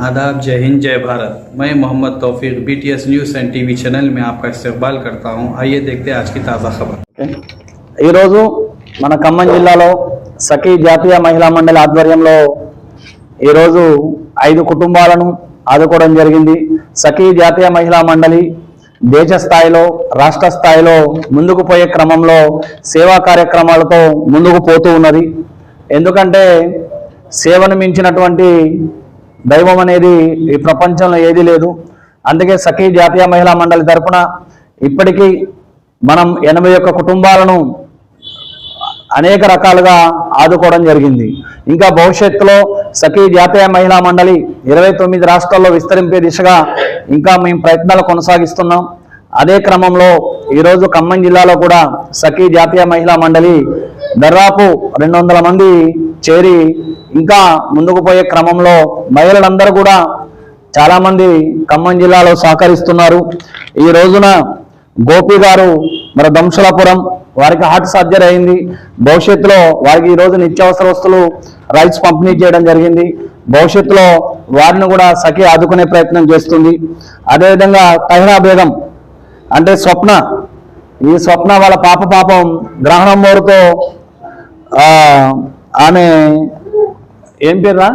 आदाब जय हिंद जय भारत मैं Mohammad Taufiq BTS news and TV channel में आपका इस्तेमाल करता हूं आइए देखते हैं आज की ताज़ा खबर ఈరోజు మన ఖమ్మం జిల్లాలో సఖీ జాతీయ మహిళా మండలి ఆధ్వర్యంలో ఈరోజు ఐదు కుటుంబాలను ఆదుకోవడం జరిగింది సఖీ జాతీయ మహిళా మండలి దేశ స్థాయిలో రాష్ట్ర స్థాయిలో ముందుకు పోయే క్రమంలో సేవా కార్యక్రమాలతో ముందుకు పోతూ ఉన్నది ఎందుకంటే సేవను మించినటువంటి దైవం అనేది ఈ ప్రపంచంలో ఏదీ లేదు. అందుకే సఖీ జాతీయ మహిళా మండలి తరపున ఇప్పటికీ మనం ఎనభై ఒక్క కుటుంబాలను అనేక రకాలుగా ఆదుకోవడం జరిగింది. ఇంకా భవిష్యత్తులో సఖీ జాతీయ మహిళా మండలి ఇరవై తొమ్మిది రాష్ట్రాల్లో విస్తరింపే దిశగా ఇంకా మేము ప్రయత్నాలు కొనసాగిస్తున్నాం. అదే క్రమంలో ఈరోజు ఖమ్మం జిల్లాలో కూడా సఖీ జాతీయ మహిళా మండలి దాదాపు రెండు వందల మంది చేరి ఇంకా ముందుకు పోయే క్రమంలో మహిళలందరూ కూడా చాలామంది ఖమ్మం జిల్లాలో సహకరిస్తున్నారు. ఈ రోజున గోపి గారు మరి దంశలాపురం వారికి హార్ట్ సర్జరీ అయింది. భవిష్యత్తులో వారికి ఈ రోజు నిత్యావసర వస్తువులు రైస్ పంపిణీ చేయడం జరిగింది. భవిష్యత్తులో వారిని కూడా సఖి ఆదుకునే ప్రయత్నం చేస్తుంది. అదేవిధంగా తహిరా బేగం అంటే స్వప్న ఈ స్వప్న వాళ్ళ పాప పాపం గ్రహణం మోరుతో ఆమె ఏం పేర్రా?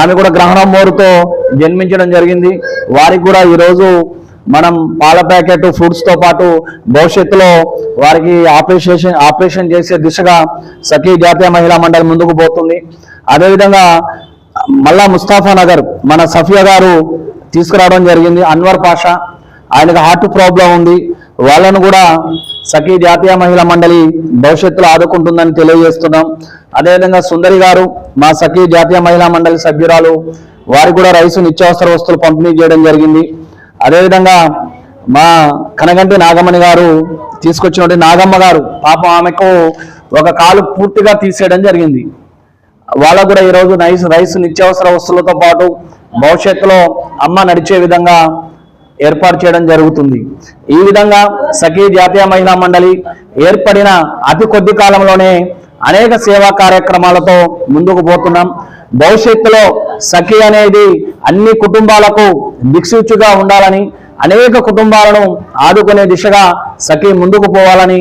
ఆమె కూడా గ్రహణం మోరుతో జన్మించడం జరిగింది. వారికి కూడా ఈరోజు మనం పాల ప్యాకెట్ ఫుడ్స్తో పాటు భవిష్యత్తులో వారికి ఆపరేషన్ ఆపరేషన్ చేసే దిశగా సఖీ జాతీయ మహిళా మండలి ముందుకు పోతుంది. అదేవిధంగా మళ్ళా ముస్తాఫా నగర్ మన సఫియా గారు తీసుకురావడం జరిగింది అన్వర్ పాషా. ఆయనకు హార్ట్ ప్రాబ్లం ఉంది. వాళ్ళను కూడా సఖీ జాతీయ మహిళా మండలి భవిష్యత్తులో ఆదుకుంటుందని తెలియజేస్తున్నాం. అదేవిధంగా సుందరి గారు మా సఖీ జాతీయ మహిళా మండలి సభ్యురాలు వారికి కూడా రైసు నిత్యావసర వస్తువులు పంపిణీ చేయడం జరిగింది. అదేవిధంగా మా కనగంటి నాగమణి గారు తీసుకొచ్చినటువంటి నాగమ్మ గారు పాపం ఆమెకు ఒక కాలు పూర్తిగా తీసేయడం జరిగింది. వాళ్ళకు కూడా ఈరోజు నైస్ రైస్ నిత్యావసర వస్తువులతో పాటు భవిష్యత్తులో అమ్మ నడిచే విధంగా ఏర్పాటు చేయడం జరుగుతుంది. ఈ విధంగా సఖీ జాతీయ మహిళా మండలి ఏర్పడిన అతి కొద్ది కాలంలోనే అనేక సేవా కార్యక్రమాలతో ముందుకు పోతున్నాం. భవిష్యత్తులో సఖీ అనేది అన్ని కుటుంబాలకు దిక్సూచిగా ఉండాలని అనేక కుటుంబాలను ఆదుకునే దిశగా సఖీ ముందుకు పోవాలని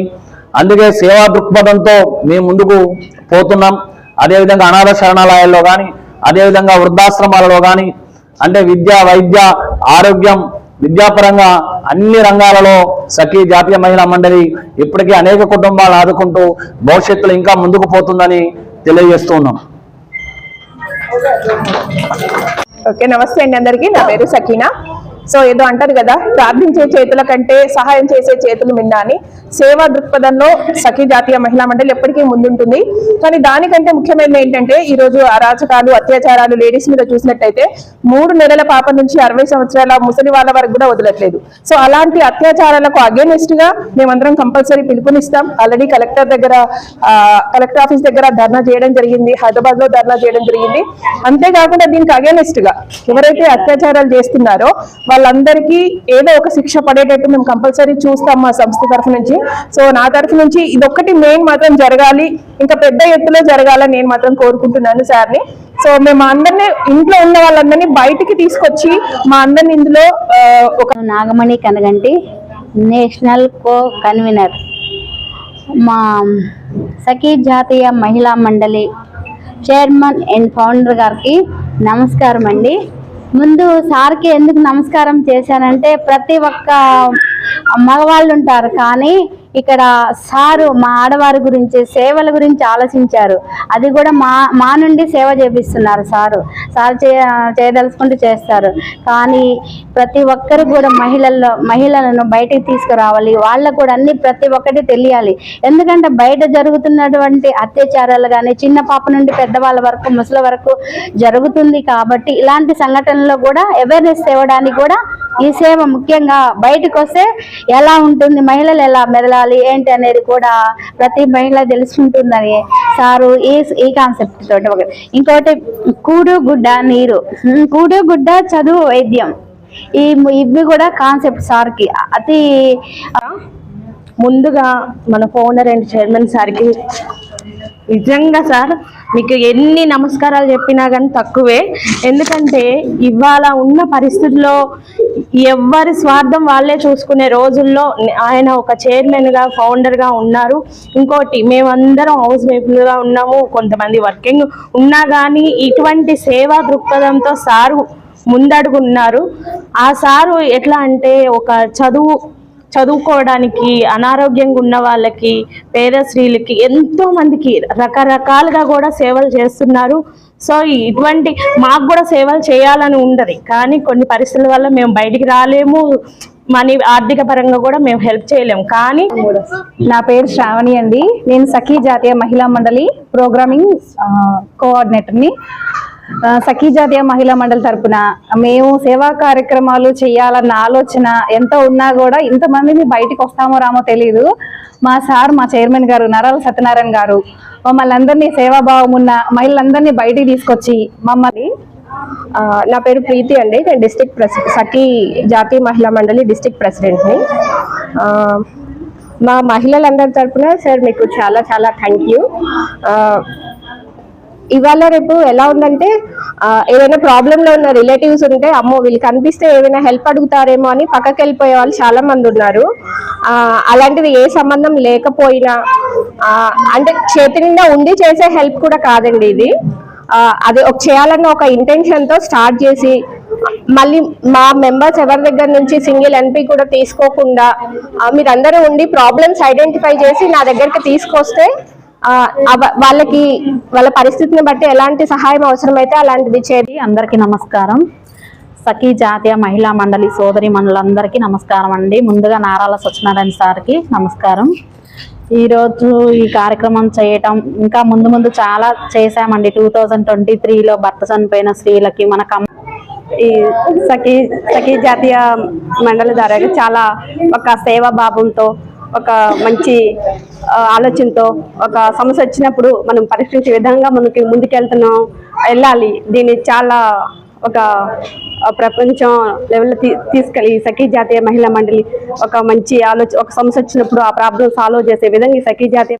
అందుకే సేవా దృక్పథంతో మేము ముందుకు పోతున్నాం. అదేవిధంగా అనాథ శరణాలయాల్లో కానీ అదేవిధంగా వృద్ధాశ్రమాలలో కానీ అంటే విద్య వైద్య ఆరోగ్యం విద్యాపరంగా అన్ని రంగాలలో సఖీ జాతీయ మహిళా మండలి ఇప్పటికీ అనేక కుటుంబాలు ఆదుకుంటూ భవిష్యత్తులో ఇంకా ముందుకు పోతుందని తెలియజేస్తున్నాం. ఓకే నమస్తే అండి అందరికీ. నా పేరు సఖీనా. సో ఏదో అంటారు కదా ప్రార్థించే చేతుల కంటే సహాయం చేసే చేతులు మిన్నా అని సేవా దృక్పథంలో సఖీ జాతీయ మహిళా మండలి ఎప్పటికీ ముందుంటుంది. కానీ దానికంటే ముఖ్యమైనది ఏంటంటే ఈ రోజు అరాచకాలు అత్యాచారాలు లేడీస్ మీద చూసినట్టయితే మూడు నెలల పాప నుంచి అరవై సంవత్సరాల ముసలి వాళ్ళ వరకు కూడా వదలట్లేదు. సో అలాంటి అత్యాచారాలకు అగేనెస్ట్గా మేమందరం కంపల్సరీ పిలుపునిస్తాం. ఆల్రెడీ కలెక్టర్ దగ్గర ఆ, కలెక్టర్ ఆఫీస్ దగ్గర ధర్నా చేయడం జరిగింది. హైదరాబాద్లో ధర్నా చేయడం జరిగింది. అంతేకాకుండా దీనికి అగేనెస్ట్గా ఎవరైతే అత్యాచారాలు చేస్తున్నారో వాళ్ళందరికీ ఏదో ఒక శిక్ష పడేటట్టు మేము కంపల్సరీ చూస్తాం మా సంస్థ తరఫు నుంచి. సో నా తరఫు నుంచి ఇదొక్కటి మెయిన్ మాత్రం జరగాలి ఇంకా పెద్ద ఎత్తులో జరగాలని నేను మాత్రం కోరుకుంటున్నాను సార్ని. సో మేము అందరినీ ఇంట్లో ఉన్న వాళ్ళందరినీ బయటికి తీసుకొచ్చి మా అందరిని ఇందులో ఒక Nagamani Kanaganti national co convener మా సఖీ జాతీయ మహిళా మండలి చైర్మన్ అండ్ ఫౌండర్ గారికి నమస్కారం అండి ముందు సార్కి ఎందుకు నమస్కారం చేశానంటే ప్రతి ఒక్క మగవాళ్ళు ఉంటారు కానీ ఇక్కడ సారు మా ఆడవారి గురించి సేవల గురించి ఆలోచించారు. అది కూడా మా మా నుండి సేవ చేపిస్తున్నారు సారు. సార్ చే చేయదలుచుకుంటూ చేస్తారు. కానీ ప్రతి ఒక్కరు కూడా మహిళల్లో మహిళలను బయటికి తీసుకురావాలి. వాళ్ళకు కూడా అన్ని ప్రతి ఒక్కటి తెలియాలి. ఎందుకంటే బయట జరుగుతున్నటువంటి అత్యాచారాలు కానీ చిన్న పాప నుండి పెద్దవాళ్ళ వరకు ముసలి వరకు జరుగుతుంది కాబట్టి ఇలాంటి సంఘటనలో కూడా అవేర్నెస్ తేవడానికి కూడా ఈ సేవ ముఖ్యంగా బయటకు వస్తే ఎలా ఉంటుంది మహిళలు ఎలా మెదలాలి ఏంటి అనేది కూడా ప్రతి మహిళ తెలుసుకుంటుందని. సారు ఈ ఈ కాన్సెప్ట్ తోటి ఒకటి ఇంకోటి కూడు గుడ్డ నీరు. కూడు గుడ్డ చదువు వైద్యం. ఈ ఇవి కూడా కాన్సెప్ట్ సార్కి. అతి ముందుగా మన ఫౌండర్ అండ్ చైర్మన్ సార్కి నిజంగా సార్ మీకు ఎన్ని నమస్కారాలు చెప్పినా కానీ తక్కువే. ఎందుకంటే ఇవాళ ఉన్న పరిస్థితుల్లో ఎవరి స్వార్థం వాళ్ళే చూసుకునే రోజుల్లో ఆయన ఒక చైర్మన్గా ఫౌండర్గా ఉన్నారు. ఇంకోటి మేమందరం హౌస్ వైఫ్లుగా ఉన్నాము. కొంతమంది వర్కింగ్ ఉన్నా కానీ ఇటువంటి సేవా దృక్పథంతో సారు ముందడుగున్నారు. ఆ సారు ఎట్లా అంటే ఒక చదువు చదువుకోవడానికి అనారోగ్యంగా ఉన్న వాళ్ళకి పేద స్త్రీలకి ఎంతో మందికి రకరకాలుగా కూడా సేవలు చేస్తున్నారు. సో ఇటువంటి మాకు కూడా సేవలు చేయాలని ఉండదు. కానీ కొన్ని పరిస్థితుల వల్ల మేము బయటికి రాలేము. మనీ ఆర్థిక పరంగా కూడా మేము హెల్ప్ చేయలేము. కానీ నా పేరు శ్రావణి అండి. నేను సఖీ జాతీయ మహిళా మండలి ప్రోగ్రామింగ్ కోఆర్డినేటర్ని. సఖీ జాతీయ మహిళా మండలి తరపున మేము సేవా కార్యక్రమాలు చేయాలన్న ఆలోచన ఎంత ఉన్నా కూడా ఇంతమందిని బయటికి వస్తామో రామో తెలియదు మా సార్ మా చైర్మన్ గారు నరాల సత్యనారాయణ గారు మమ్మల్ని అందరినీ సేవాభావం ఉన్న మహిళలందరినీ బయటికి తీసుకొచ్చి మమ్మల్ని నా పేరు ప్రీతి అండి. నేను డిస్ట్రిక్ట్ ప్రెసిడెంట్ సఖీ జాతీయ మహిళా మండలి డిస్ట్రిక్ట్ ప్రెసిడెంట్ని. మా మహిళలందరి తరపున సార్ మీకు చాలా చాలా థ్యాంక్ యూ. ఇవాళ రేపు ఎలా ఉందంటే ఏదైనా ప్రాబ్లంలో ఉన్న రిలేటివ్స్ ఉంటే అమ్మో వీళ్ళు కనిపిస్తే ఏమైనా హెల్ప్ అడుగుతారేమో అని పక్కకి వెళ్ళిపోయే వాళ్ళు చాలా మంది ఉన్నారు అలాంటిది ఏ సంబంధం లేకపోయినా అంటే చేతి నిండా ఉండి చేసే హెల్ప్ కూడా కాదండి ఇది. అది ఒక చేయాలన్న ఒక ఇంటెన్షన్తో స్టార్ట్ చేసి మళ్ళీ మా మెంబర్స్ ఎవరి దగ్గర నుంచి సింగిల్ ఎంపీ కూడా తీసుకోకుండా మీరందరూ ఉండి ప్రాబ్లమ్స్ ఐడెంటిఫై చేసి నా దగ్గరికి తీసుకొస్తే వాళ్ళకి వాళ్ళ పరిస్థితిని బట్టి ఎలాంటి సహాయం అవసరమైతే అలాంటిది చేయాలి అందరికీ నమస్కారం. సఖీ జాతీయ మహిళా మండలి సోదరి మండలందరికీ నమస్కారం అండి. ముందుగా నారాల సత్యనారాయణ సార్కి నమస్కారం. ఈరోజు ఈ కార్యక్రమం చేయటం ఇంకా ముందు ముందు చాలా చేశామండి. టూ థౌజండ్ ట్వంటీ త్రీలో భర్త చనిపోయిన స్త్రీలకి మన కమ్ ఈ సఖీ సఖీ జాతీయ మండలి ద్వారా చాలా ఒక సేవా భావంతో ఒక మంచి ఆలోచనతో ఒక సమస్య వచ్చినప్పుడు మనం పరిష్కరించే విధంగా మనకి ముందుకెళ్తున్నాం. వెళ్ళాలి. దీన్ని చాలా ఒక ప్రపంచం లెవెల్లో తీ తీసుకెళ్ళి సఖీ జాతీయ మహిళా మండలి ఒక మంచి ఆలోచన ఒక సమస్య వచ్చినప్పుడు ఆ ప్రాబ్లం సాల్వ్ చేసే విధంగా ఈ సఖీ జాతీయ